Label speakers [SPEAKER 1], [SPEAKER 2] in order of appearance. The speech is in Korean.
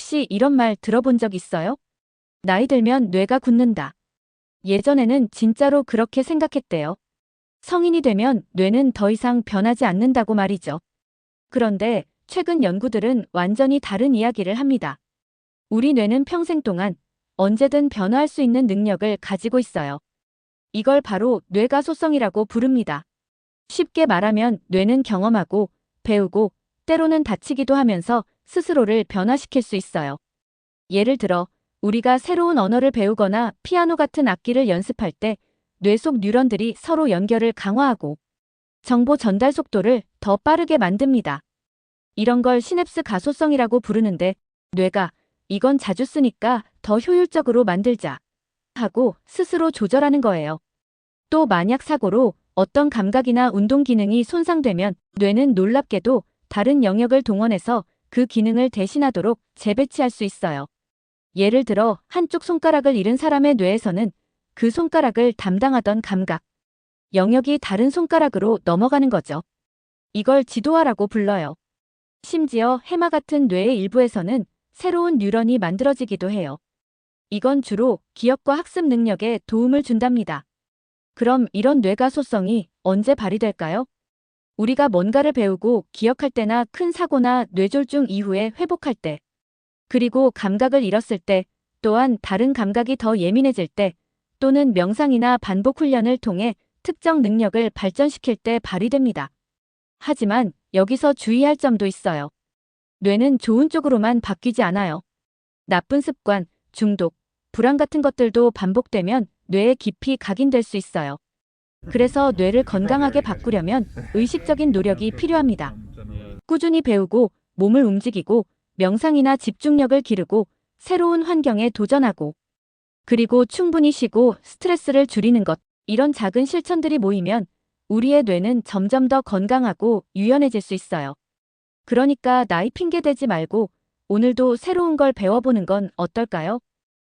[SPEAKER 1] 혹시 이런 말 들어본 적 있어요? 나이 들면 뇌가 굳는다. 예전에는 진짜로 그렇게 생각했대요. 성인이 되면 뇌는 더 이상 변하지 않는다고 말이죠. 그런데 최근 연구들은 완전히 다른 이야기를 합니다. 우리 뇌는 평생 동안 언제든 변화할 수 있는 능력을 가지고 있어요. 이걸 바로 뇌가 소성이라고 부릅니다. 쉽게 말하면 뇌는 경험하고 배우고 때로는 다치기도 하면서 스스로를 변화시킬 수 있어요. 예를 들어 우리가 새로운 언어를 배우거나 피아노 같은 악기를 연습할 때 뇌 속 뉴런들이 서로 연결을 강화하고 정보 전달 속도를 더 빠르게 만듭니다. 이런 걸 시냅스 가소성이라고 부르는데 뇌가 이건 자주 쓰니까 더 효율적으로 만들자 하고 스스로 조절하는 거예요. 또 만약 사고로 어떤 감각이나 운동 기능이 손상되면 뇌는 놀랍게도 다른 영역을 동원해서 그 기능을 대신하도록 재배치할 수 있어요. 예를 들어 한쪽 손가락을 잃은 사람의 뇌에서는 그 손가락을 담당하던 감각, 영역이 다른 손가락으로 넘어가는 거죠. 이걸 지도화라고 불러요. 심지어 해마 같은 뇌의 일부에서는 새로운 뉴런이 만들어지기도 해요. 이건 주로 기억과 학습 능력에 도움을 준답니다. 그럼 이런 뇌가 소성이 언제 발휘될까요? 우리가 뭔가를 배우고 기억할 때나 큰 사고나 뇌졸중 이후에 회복할 때, 그리고 감각을 잃었을 때, 또한 다른 감각이 더 예민해질 때, 또는 명상이나 반복 훈련을 통해 특정 능력을 발전시킬 때 발휘됩니다. 하지만 여기서 주의할 점도 있어요. 뇌는 좋은 쪽으로만 바뀌지 않아요. 나쁜 습관, 중독, 불안 같은 것들도 반복되면 뇌에 깊이 각인될 수 있어요. 그래서 뇌를 건강하게 바꾸려면 의식적인 노력이 필요합니다. 꾸준히 배우고 몸을 움직이고 명상이나 집중력을 기르고 새로운 환경에 도전하고 그리고 충분히 쉬고 스트레스를 줄이는 것 이런 작은 실천들이 모이면 우리의 뇌는 점점 더 건강하고 유연해질 수 있어요. 그러니까 나이 핑계 대지 말고 오늘도 새로운 걸 배워보는 건 어떨까요?